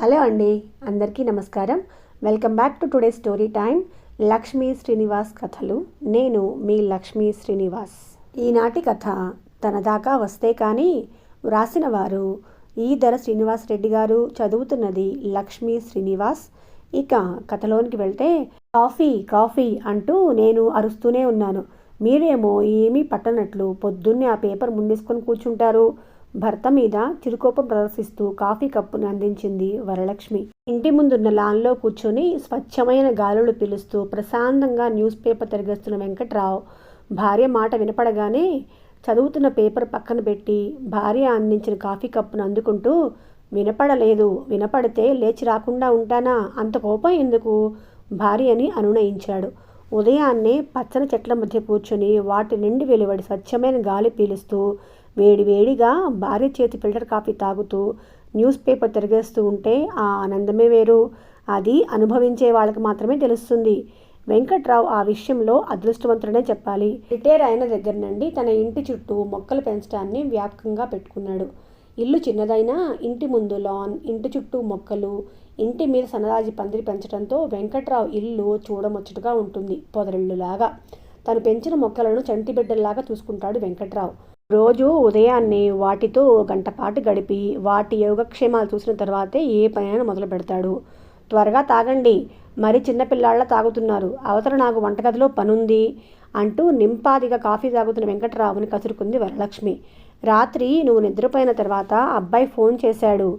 Hello అండి అందరికీ నమస్కారం. Welcome back to today story time Lakshmi Srinivas కథలు. నేను మీ లక్ష్మీ శ్రీనివాస్. ఈనాటి కథ తన దాకా వస్తే కానీ వ్రాసిన వారు ఈధర శ్రీనివాస్ రెడ్డి గారు చదువుతున్నది లక్ష్మీ శ్రీనివాస్. ఇక కథలోనికి వెళ్తే కాఫీ కాఫీ అంటూ నేను అరుస్తూనే ఉన్నాను. మీరేమో ఏమీ పట్టనట్లు పొద్దున్నే ఆ పేపర్ ముందేసుకొని కూర్చుంటారు. భర్త మీద చిరుకోపం ప్రదర్శిస్తూ కాఫీ కప్పును అందించింది వరలక్ష్మి. ఇంటి ముందున్న లాన్లో కూర్చొని స్వచ్ఛమైన గాలులు పిలుస్తూ ప్రశాంతంగా న్యూస్ పేపర్ తిరిగేస్తున్న వెంకట్రావు భార్య మాట వినపడగానే చదువుతున్న పేపర్ పక్కన పెట్టి భార్య అందించిన కాఫీ కప్పును అందుకుంటూ వినపడలేదు వినపడితే లేచి రాకుండా ఉంటానా? అంత కోపం ఎందుకు భార్యని అనునయించాడు. ఉదయాన్నే పచ్చని చెట్ల మధ్య కూర్చొని వాటి నుండి వెలువడి స్వచ్ఛమైన గాలి పీలుస్తూ వేడివేడిగా భార్య చేతి ఫిల్టర్ కాఫీ తాగుతూ న్యూస్ పేపర్ తిరిగేస్తూ ఉంటే ఆ ఆనందమే వేరు. అది అనుభవించే వాళ్ళకి మాత్రమే తెలుస్తుంది. వెంకట్రావు ఆ విషయంలో అదృష్టవంతుడనే చెప్పాలి. రిటైర్ అయిన దగ్గర నుండి తన ఇంటి చుట్టూ మొక్కలు పెంచడాన్ని వ్యాపకంగా పెట్టుకున్నాడు. ఇల్లు చిన్నదైనా ఇంటి ముందు లాన్ ఇంటి చుట్టూ మొక్కలు ఇంటి మీద సన్నరాజి పందిరి పెంచడంతో వెంకట్రావు ఇల్లు చూడముచ్చటగా ఉంటుంది. పొదరిల్లులాగా. తను పెంచిన మొక్కలను చంటి బిడ్డల్లాగా చూసుకుంటాడు వెంకట్రావు. రోజు ఉదయాన్నే వాటితో ఓ గంట పాటు గడిపి వాటి యోగక్షేమాలు చూసిన తర్వాతే ఏ పనైనా మొదలు పెడతాడు. త్వరగా తాగండి. మరి చిన్నపిల్లాళ్ళ తాగుతున్నారు. అవతల నాకు వంటగదిలో పనుంది అంటూ నింపాదిగా కాఫీ తాగుతున్న వెంకటరావుని కసురుకుంది వరలక్ష్మి. రాత్రి నువ్వు నిద్రపోయిన తర్వాత అబ్బాయి ఫోన్ చేశాడు.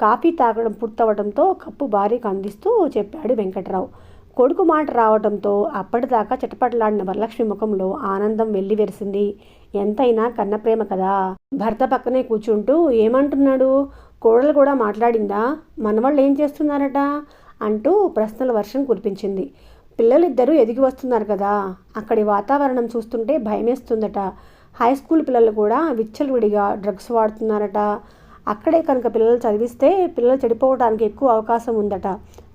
కాఫీ తాగడం పూర్తవడంతో కప్పు భారీగా అందిస్తూ చెప్పాడు వెంకటరావు. కొడుకు మాట రావడంతో అప్పటిదాకా చిటపటలాడిన వరలక్ష్మి ముఖంలో ఆనందం వెల్లివెరిసింది. ఎంతైనా కన్నప్రేమ కదా? భర్త పక్కనే కూర్చుంటూ ఏమంటున్నాడు? కోడలు కూడా మాట్లాడిందా? మనవాళ్ళు ఏం చేస్తున్నారట? అంటూ ప్రశ్నల వర్షం కురిపించింది. పిల్లలిద్దరూ ఎదిగి వస్తున్నారు కదా? అక్కడి వాతావరణం చూస్తుంటే భయమేస్తుందట. హై స్కూల్ పిల్లలు కూడా విచ్చలవిడిగా డ్రగ్స్ వాడుతున్నారట. అక్కడే కనుక పిల్లలు చదివిస్తే పిల్లలు చెడిపోవడానికి ఎక్కువ అవకాశం ఉందట.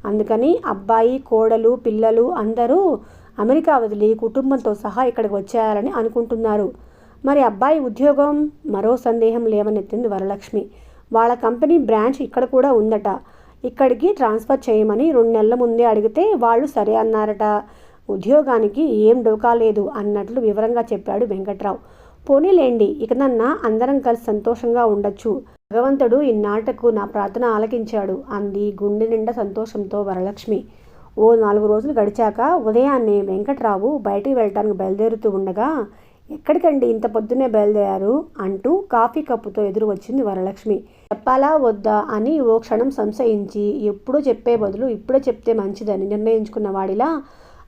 అందుకని అబ్బాయి కోడలు పిల్లలు అందరూ అమెరికా వదిలి కుటుంబంతో సహా ఇక్కడికి వచ్చేయాలని అనుకుంటున్నారు. మరి అబ్బాయి ఉద్యోగం మరో సందేహం లేవనెత్తింది వరలక్ష్మి. వాళ్ళ కంపెనీ బ్రాంచ్ ఇక్కడ కూడా ఉందట. ఇక్కడికి ట్రాన్స్ఫర్ చేయమని రెండు నెలల ముందే అడిగితే వాళ్ళు సరే అన్నారట. ఉద్యోగానికి ఏం డోకా లేదు అన్నట్లు వివరంగా చెప్పాడు వెంకట్రావు. పోనీలేండి ఇకనన్నా అందరం కలిసి సంతోషంగా ఉండొచ్చు. భగవంతుడు ఇన్నాటకు నా ప్రార్థన ఆలకించాడు అంది గుండె నిండా సంతోషంతో వరలక్ష్మి. ఓ నాలుగు రోజులు గడిచాక ఉదయాన్నే వెంకట్రావు బయటికి వెళ్ళటానికి బయలుదేరుతూ ఉండగా ఎక్కడికండి ఇంత పొద్దునే బయలుదేరారు అంటూ కాఫీ కప్పుతో ఎదురు వచ్చింది వరలక్ష్మి. చెప్పాలా వద్దా అని ఓ క్షణం సంశయించి ఎప్పుడో చెప్పే బదులు ఇప్పుడే చెప్తే మంచిదని నిర్ణయించుకున్న వాడిలా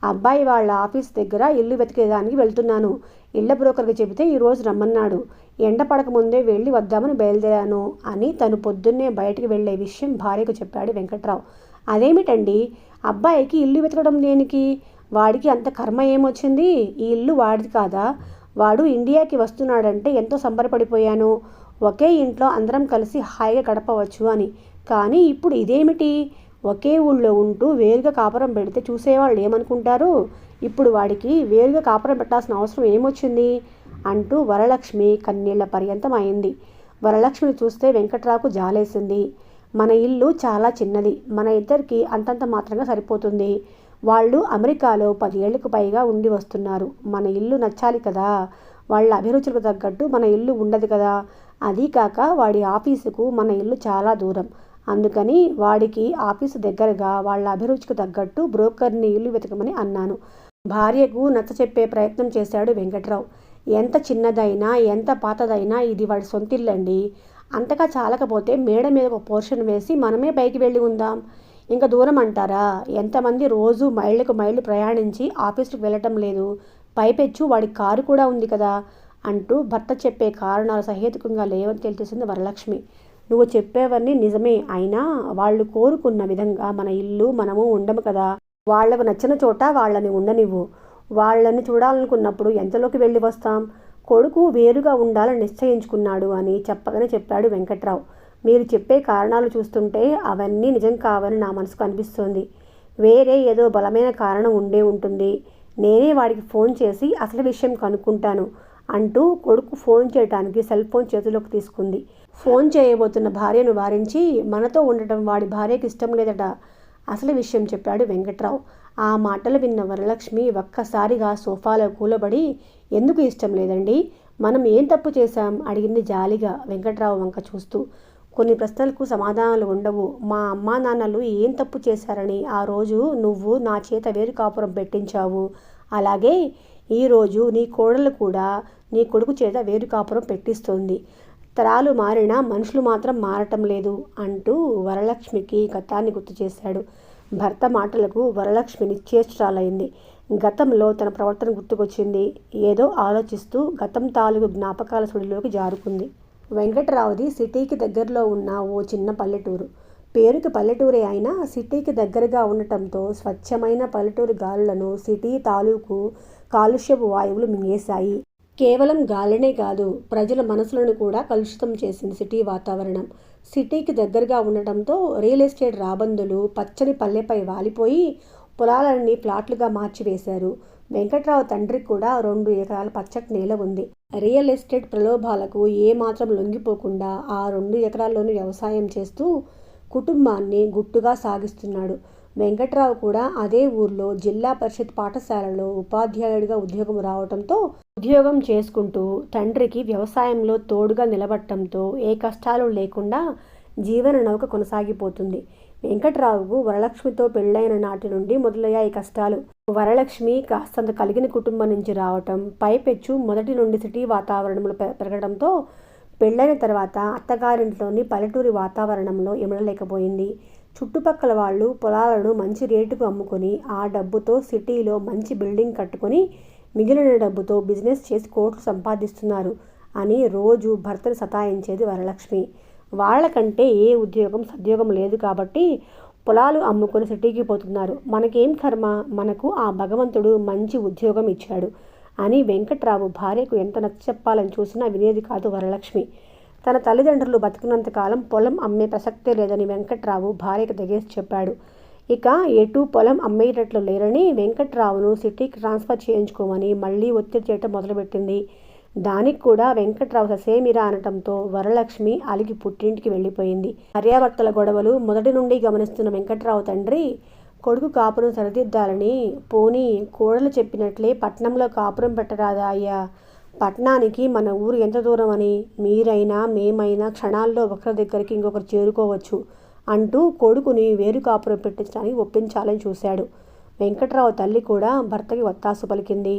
అబ్బాయి వాళ్ళ ఆఫీస్ దగ్గర ఇల్లు వెతికేదానికి వెళ్తున్నాను. ఇళ్ళ బ్రోకర్కి చెబితే ఈరోజు రమ్మన్నాడు. ఎండ పడకముందే వెళ్ళి వద్దామని బయలుదేరాను అని తను పొద్దున్నే బయటికి వెళ్ళే విషయం భార్యకు చెప్పాడు వెంకట్రావు. అదేమిటండి? అబ్బాయికి ఇల్లు వెతకడం దేనికి? వాడికి అంత కర్మ ఏమొచ్చింది? ఈ ఇల్లు వాడిది కాదా? వాడు ఇండియాకి వస్తున్నాడంటే ఎంతో సంబరపడిపోయాను. ఒకే ఇంట్లో అందరం కలిసి హాయిగా గడపవచ్చు అని. కానీ ఇప్పుడు ఇదేమిటి? ఒకే ఊళ్ళో ఉంటూ వేరుగా కాపురం పెడితే చూసేవాళ్ళు ఏమనుకుంటారు? ఇప్పుడు వాడికి వేరుగా కాపురం పెట్టాల్సిన అవసరం ఏమొచ్చింది? అంటూ వరలక్ష్మి కన్నీళ్ళ పర్యంతం అయింది. వరలక్ష్మిని చూస్తే వెంకట్రావుకు జాలేసింది. మన ఇల్లు చాలా చిన్నది. మన ఇద్దరికి అంతంత మాత్రంగా సరిపోతుంది. వాళ్ళు అమెరికాలో పది ఏళ్ళకు పైగా ఉండి వస్తున్నారు. మన ఇల్లు నచ్చాలి కదా. వాళ్ళ అభిరుచులకు తగ్గట్టు మన ఇల్లు ఉండదు కదా. అదీ కాక వాడి ఆఫీసుకు మన ఇల్లు చాలా దూరం. అందుకని వాడికి ఆఫీసు దగ్గరగా వాళ్ళ అభిరుచికి తగ్గట్టు బ్రోకర్ని ఇల్లు వెతకమని అన్నాను. భార్యకు నచ్చ చెప్పే ప్రయత్నం చేశాడు వెంకట్రావు. ఎంత చిన్నదైనా ఎంత పాతదైనా ఇది వాడి సొంతిల్లండి. అంతగా చాలకపోతే మేడ మీద ఒక పోర్షన్ వేసి మనమే పైకి వెళ్ళి ఉందాం. ఇంకా దూరం అంటారా? ఎంతమంది రోజు మైళ్ళకు మైళ్ళు ప్రయాణించి ఆఫీస్కి వెళ్ళటం లేదు. పైపెచ్చు వాడి కారు కూడా ఉంది కదా అంటూ భర్త చెప్పే కారణాలు సహేతుకంగా లేవని తెలిసింది వరలక్ష్మి. నువ్వు చెప్పేవన్నీ నిజమే అయినా వాళ్ళు కోరుకున్న విధంగా మన ఇల్లు మనము ఉండము కదా. వాళ్ళకు నచ్చిన చోట వాళ్ళని ఉండనివ్వు. వాళ్ళని చూడాలనుకున్నప్పుడు ఎంతలోకి వెళ్ళి వస్తాం? కొడుకు వేరుగా ఉండాలని నిశ్చయించుకున్నాడు అని చెప్పగానే చెప్పాడు వెంకట్రావు. మీరు చెప్పే కారణాలు చూస్తుంటే అవన్నీ నిజం కావని నా మనసుకు అనిపిస్తోంది. వేరే ఏదో బలమైన కారణం ఉండే ఉంటుంది. నేనే వాడికి ఫోన్ చేసి అసలు విషయం కనుక్కుంటాను అంటూ కొడుకు ఫోన్ చేయడానికి సెల్ ఫోన్ చేతిలోకి తీసుకుంది. ఫోన్ చేయబోతున్న భార్యను వారించి మనతో ఉండటం వాడి భార్యకి ఇష్టం లేదట. అసలు విషయం చెప్పాడు వెంకట్రావు. ఆ మాటలు విన్న వరలక్ష్మి ఒక్కసారిగా సోఫాలో కూలబడి ఎందుకు ఇష్టం లేదండి? మనం ఏం తప్పు చేశాం? అడిగింది జాలిగా వెంకట్రావు వంక చూస్తూ. కొన్ని ప్రశ్నలకు సమాధానాలు ఉండవు. మా అమ్మా నాన్నలు ఏం తప్పు చేశారని ఆ రోజు నువ్వు నా చేత వేరు కాపురం పెట్టించావు. అలాగే ఈరోజు నీ కోడలు కూడా నీ కొడుకు చేత వేరు కాపురం పెట్టిస్తోంది. తరాలు మారినా మనుషులు మాత్రం మారటం లేదు అంటూ వరలక్ష్మికి గతాన్ని గుర్తు చేశాడు. భర్త మాటలకు వరలక్ష్మి నిశ్చేష్టాలైంది. గతంలో తన ప్రవర్తన గుర్తుకొచ్చింది. ఏదో ఆలోచిస్తూ గతం తాలూకు జ్ఞాపకాల సుడిలోకి జారుకుంది. వెంకటరావుది సిటీకి దగ్గరలో ఉన్న ఓ చిన్న పల్లెటూరు. పేరుకి పల్లెటూరే అయినా సిటీకి దగ్గరగా ఉండటంతో స్వచ్ఛమైన పల్లెటూరు గాలులను సిటీ తాలూకు కాలుష్యపు వాయువులు మింగేశాయి. కేవలం గాలినే కాదు ప్రజల మనసులను కూడా కలుషితం చేసింది సిటీ వాతావరణం. సిటీకి దగ్గరగా ఉండటంతో రియల్ ఎస్టేట్ రాబందులు పచ్చని పల్లెపై వాలిపోయి పొలాలన్నీ ప్లాట్లుగా మార్చివేశారు. వెంకట్రావు తండ్రికి కూడా రెండు ఎకరాల పచ్చటి నేల ఉంది. రియల్ ఎస్టేట్ ప్రలోభాలకు ఏమాత్రం లొంగిపోకుండా ఆ రెండు ఎకరాల్లోనూ వ్యవసాయం చేస్తూ కుటుంబాన్ని గుట్టుగా సాగిస్తున్నాడు. వెంకట్రావు కూడా అదే ఊర్లో జిల్లా పరిషత్ పాఠశాలలో ఉపాధ్యాయుడిగా ఉద్యోగం రావడంతో ఉద్యోగం చేసుకుంటూ తండ్రికి వ్యవసాయంలో తోడుగా నిలబడటంతో ఏ కష్టాలు లేకుండా జీవన నౌక కొనసాగిపోతుంది. వెంకట్రావుకు వరలక్ష్మితో పెళ్ళైన నాటి నుండి మొదలయ్యాయి కష్టాలు. వరలక్ష్మి కాస్తంత కలిగిన కుటుంబం నుంచి రావటం పైపెచ్చు మొదటి నుండి సిటీ వాతావరణంలో పెరగడంతో పెళ్ళైన తర్వాత అత్తగారింట్లోని పల్లెటూరి వాతావరణంలో ఇమడలేకపోయింది చుట్టుపక్కల వాళ్ళు పొలాలను మంచి రేటుకు అమ్ముకొని ఆ డబ్బుతో సిటీలో మంచి బిల్డింగ్ కట్టుకొని మిగిలిన డబ్బుతో బిజినెస్ చేసి కోట్లు సంపాదిస్తున్నారు అని రోజు భర్తను సతాయించేది వరలక్ష్మి. వాళ్ళకంటే ఏ ఉద్యోగం సద్యోగం లేదు కాబట్టి పొలాలు అమ్ముకొని సిటీకి పోతున్నారు. మనకేం కర్మ? మనకు ఆ భగవంతుడు మంచి ఉద్యోగం ఇచ్చాడు అని వెంకట్రావు భార్యకు ఎంత నచ్చ చెప్పాలని చూసినా వినేది కాదు వరలక్ష్మి. తన తల్లిదండ్రులు బతికినంతకాలం పొలం అమ్మే ప్రసక్తే లేదని వెంకట్రావు భార్యకు తెగేసి చెప్పాడు. ఇక ఎటు పొలం అమ్మేటట్లు లేరని వెంకట్రావును సిటీకి ట్రాన్స్ఫర్ చేయించుకోమని మళ్ళీ ఒత్తిడి చేయటం మొదలుపెట్టింది. దానికి కూడా వెంకట్రావు ససేమిరా అనటంతో వరలక్ష్మి అలిగి పుట్టింటికి వెళ్ళిపోయింది. భార్యాభర్తల గొడవలు మొదటి నుండి గమనిస్తున్న వెంకట్రావు తండ్రి కొడుకు కాపురం సరిదిద్దాలని పోనీ కోడలు చెప్పినట్లే పట్నంలో కాపురం పెట్టరాదా అయ్యా? పట్నానికి మన ఊరు ఎంత దూరం అని? మీరైనా మేమైనా క్షణాల్లో ఒకరి దగ్గరికి ఇంకొకరు చేరుకోవచ్చు అంటూ కొడుకుని వేరు కాపురం పెట్టించడానికి ఒప్పించాలని చూశాడు. వెంకట్రావు తల్లి కూడా భర్తకి ఒత్తాసు పలికింది.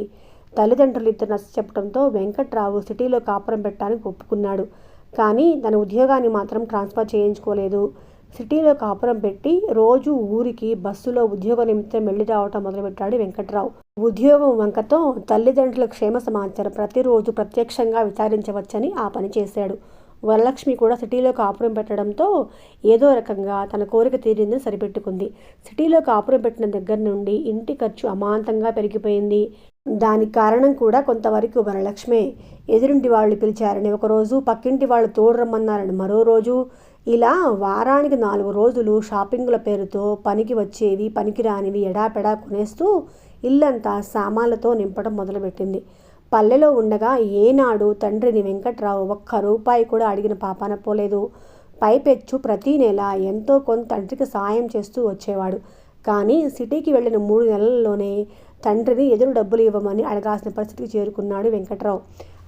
తల్లిదండ్రులు ఇద్దరు నచ్చ చెప్పడంతో వెంకట్రావు సిటీలో కాపురం పెట్టడానికి ఒప్పుకున్నాడు. కానీ తన ఉద్యోగాన్ని మాత్రం ట్రాన్స్ఫర్ చేయించుకోలేదు. సిటీలో కాపురం పెట్టి రోజు ఊరికి బస్సులో ఉద్యోగ నిమిత్తం వెళ్ళి రావటం మొదలుపెట్టాడు వెంకట్రావు. ఉద్యోగం వంకతో తల్లిదండ్రుల క్షేమ సమాచారం ప్రతిరోజు ప్రత్యక్షంగా విచారించవచ్చని ఆ పని చేశాడు. వరలక్ష్మి కూడా సిటీలో కాపురం పెట్టడంతో ఏదో రకంగా తన కోరిక తీరిందని సరిపెట్టుకుంది. సిటీలో కాపురం పెట్టిన దగ్గర నుండి ఇంటి ఖర్చు అమాంతంగా పెరిగిపోయింది. దానికి కారణం కూడా కొంతవరకు వరలక్ష్మే. ఎదురింటి వాళ్ళు పిలిచారని ఒకరోజు పక్కింటి వాళ్ళు తోడు రమ్మన్నారని మరో రోజు ఇలా వారానికి నాలుగు రోజులు షాపింగ్ల పేరుతో పనికి వచ్చేవి పనికిరానివి ఎడాపెడా కొనేస్తూ ఇల్లంతా సామాన్లతో నింపడం మొదలుపెట్టింది. పల్లెలో ఉండగా ఏనాడు తండ్రిని వెంకట్రావు ఒక్క రూపాయి కూడా అడిగిన పాపాన పోలేదు. పైపెచ్చు ప్రతీ నెల ఎంతో కొంత తండ్రికి సాయం చేస్తూ వచ్చేవాడు. కానీ సిటీకి వెళ్ళిన మూడు నెలల్లోనే తండ్రిని ఎదురు డబ్బులు ఇవ్వమని అడగాల్సిన పరిస్థితికి చేరుకున్నాడు వెంకట్రావు.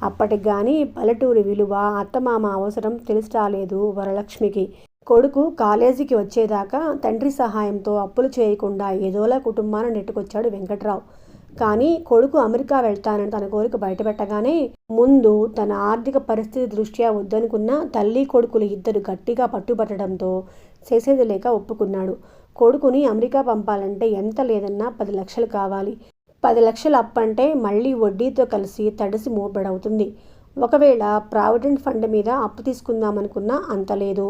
అప్పటికి కానీ పల్లెటూరి విలువ అత్తమామ అవసరం తెలిసి రాలేదు వరలక్ష్మికి. కొడుకు కాలేజీకి వచ్చేదాకా తండ్రి సహాయంతో అప్పులు చేయకుండా ఏదోలా కుటుంబాన్ని నెట్టుకొచ్చాడు వెంకట్రావు. కానీ కొడుకు అమెరికా వెళ్తానని తన కోరిక బయటపెట్టగానే ముందు తన ఆర్థిక పరిస్థితి దృష్ట్యా వద్దనుకున్న తల్లి కొడుకులు ఇద్దరు గట్టిగా పట్టుబట్టడంతో చేసేది లేక ఒప్పుకున్నాడు. కొడుకుని అమెరికా పంపాలంటే ఎంత లేదన్నా పది లక్షలు కావాలి. పది లక్షలు అప్పంటే మళ్ళీ వడ్డీతో కలిసి తడిసి మోపెడవుతుంది. ఒకవేళ ప్రావిడెంట్ ఫండ్ మీద అప్పు తీసుకుందామనుకున్నా అంత లేదు.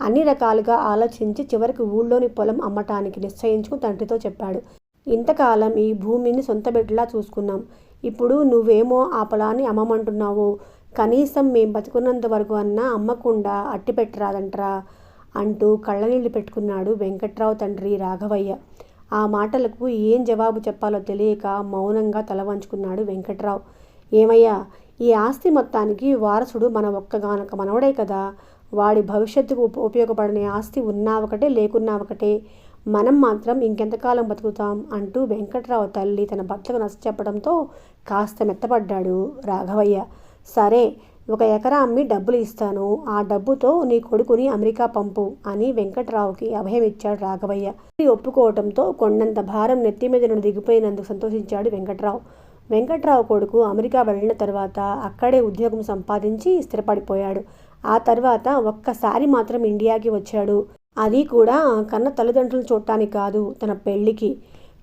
అన్ని రకాలుగా ఆలోచించి చివరికి ఊళ్ళోని పొలం అమ్మటానికి నిశ్చయించుకుని తండ్రితో చెప్పాడు. ఇంతకాలం ఈ భూమిని సొంత బిడ్డలా చూసుకున్నాం. ఇప్పుడు నువ్వేమో ఆ పొలాన్ని అమ్మమంటున్నావు. కనీసం మేం బతుకున్నంత వరకు అన్నా అమ్మకుండా అట్టి పెట్టరాదంటరా. అంటూ కళ్ళనీళ్ళు పెట్టుకున్నాడు వెంకట్రావు తండ్రి రాఘవయ్య. ఆ మాటలకు ఏం జవాబు చెప్పాలో తెలియక మౌనంగా తల వంచుకున్నాడు వెంకట్రావు. ఏమయ్యా ఈ ఆస్తి మొత్తానికి వారసుడు మన ఒక్కగానొక్క మనవడే కదా. వాడి భవిష్యత్తుకు ఉపయోగపడనే ఉపయోగపడని ఆస్తి ఉన్నా ఒకటే లేకున్నా ఒకటే. మనం మాత్రం ఇంకెంతకాలం బతుకుతాం అంటూ వెంకట్రావు తల్లి తన భర్తకు నచ్చ చెప్పడంతో కాస్త మెత్తపడ్డాడు రాఘవయ్య. సరే ఒక ఎకరా అమ్మి డబ్బులు ఇస్తాను. ఆ డబ్బుతో నీ కొడుకుని అమెరికా పంపు అని వెంకట్రావుకి అభయం ఇచ్చాడు రాఘవయ్య. ఒప్పుకోవటంతో కొండంత భారం నెత్తి మీద నుండి దిగిపోయినందుకు సంతోషించాడు వెంకట్రావు. వెంకట్రావు కొడుకు అమెరికా వెళ్ళిన తర్వాత అక్కడే ఉద్యోగం సంపాదించి స్థిరపడిపోయాడు. ఆ తర్వాత ఒక్కసారి మాత్రం ఇండియాకి వచ్చాడు. అది కూడా కన్న తల్లిదండ్రులు చూడటానికి కాదు తన పెళ్ళికి.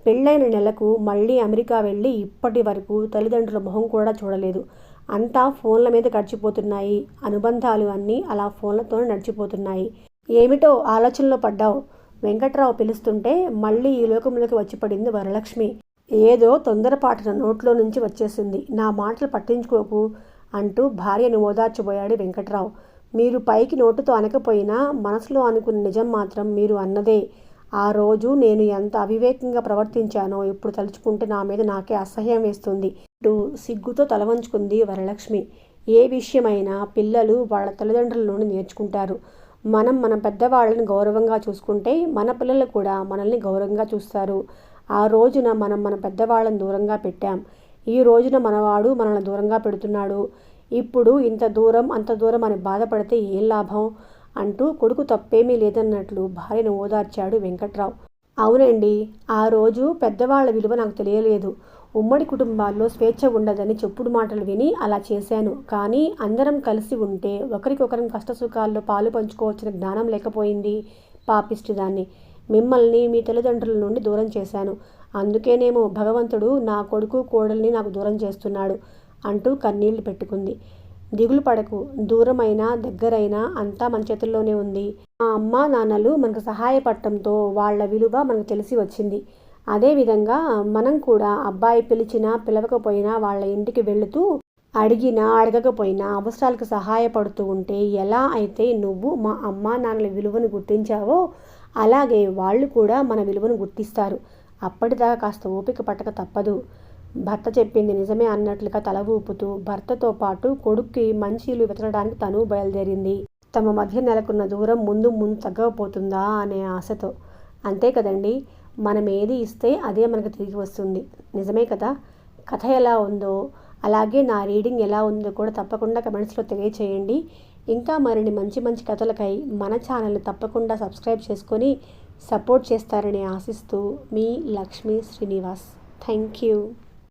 పెళ్ళైన నెలకు మళ్ళీ అమెరికా వెళ్ళి ఇప్పటి వరకు తల్లిదండ్రుల మొహం కూడా చూడలేదు. అంతా ఫోన్ల మీద గడిచిపోతున్నాయి. అనుబంధాలు అన్నీ అలా ఫోన్లతోనే నడిచిపోతున్నాయి. ఏమిటో ఆలోచనలో పడ్డావు. వెంకట్రావు పిలుస్తుంటే మళ్ళీ ఈ లోకంలోకి వచ్చి పడింది వరలక్ష్మి. ఏదో తొందరపాటున నోట్లో నుంచి వచ్చేసింది. నా మాటలు పట్టించుకోకు అంటూ భార్యను ఓదార్చబోయాడు వెంకట్రావు. మీరు పైకి నోటుతో అనకపోయినా మనసులో అనుకున్న నిజం మాత్రం మీరు అన్నదే. ఆ రోజు నేను ఎంత అవివేకంగా ప్రవర్తించానో ఇప్పుడు తలుచుకుంటే నా మీద నాకే అసహ్యం వేస్తుంది. అంటూ సిగ్గుతో తలవంచుకుంది వరలక్ష్మి. ఏ విషయమైనా పిల్లలు వాళ్ళ తల్లిదండ్రుల నుండి నేర్చుకుంటారు. మనం మన పెద్దవాళ్ళని గౌరవంగా చూసుకుంటే మన పిల్లలు కూడా మనల్ని గౌరవంగా చూస్తారు. ఆ రోజున మనం మన పెద్దవాళ్ళని దూరంగా పెట్టాం. ఈ రోజున మనవాడు మనల్ని దూరంగా పెడుతున్నాడు. ఇప్పుడు ఇంత దూరం అంత దూరం అని బాధపడితే ఏం లాభం? అంటూ కొడుకు తప్పేమీ లేదన్నట్లు భార్యను ఓదార్చాడు వెంకట్రావు. అవునండి ఆ రోజు పెద్దవాళ్ళ విలువ నాకు తెలియలేదు. ఉమ్మడి కుటుంబాల్లో స్వేచ్ఛ ఉండదని చెప్పుడు మాటలు విని అలా చేశాను. కానీ అందరం కలిసి ఉంటే ఒకరికొకరం కష్టసుఖాల్లో పాలు పంచుకోవచ్చిన జ్ఞానం లేకపోయింది. పాపిష్టి దాన్ని మిమ్మల్ని మీ తల్లిదండ్రుల నుండి దూరం చేశాను. అందుకేనేమో భగవంతుడు నా కొడుకు కోడల్ని నాకు దూరం చేస్తున్నాడు అంటూ కన్నీళ్ళు పెట్టుకుంది. దిగులు పడకు. దూరమైనా దగ్గరైనా అంతా మన చేతుల్లోనే ఉంది. మా అమ్మ నాన్నలు మనకు సహాయపడటంతో వాళ్ళ విలువ మనకు తెలిసి వచ్చింది. అదేవిధంగా మనం కూడా అబ్బాయి పిలిచినా పిలవకపోయినా వాళ్ళ ఇంటికి వెళుతూ అడిగినా అడగకపోయినా అవసరాలకు సహాయపడుతూ ఉంటే ఎలా అయితే నువ్వు మా అమ్మా నాన్నల విలువను గుర్తించావో అలాగే వాళ్ళు కూడా మన విలువను గుర్తిస్తారు. అప్పటిదాకా కాస్త ఓపిక పట్టక తప్పదు. భర్త చెప్పింది నిజమే అన్నట్లుగా తల ఊపుతూ భర్తతో పాటు కొడుక్కి మంచిలు వెతకడానికి తను బయలుదేరింది. తమ మధ్య నెలకొన్న దూరం ముందు ముందు తగ్గకపోతుందా అనే ఆశతో. అంతే కదండి? మనం ఏది ఇస్తే అదే మనకు తిరిగి వస్తుంది. నిజమే కదా? కథ ఎలా ఉందో అలాగే నా రీడింగ్ ఎలా ఉందో కూడా తప్పకుండా కమెంట్స్లో తెలియచేయండి. ఇంకా మరిన్ని మంచి మంచి కథలకై మన ఛానల్ని తప్పకుండా సబ్స్క్రైబ్ చేసుకొని సపోర్ట్ చేస్తారని ఆశిస్తూ మీ లక్ష్మీ శ్రీనివాస్. Thank you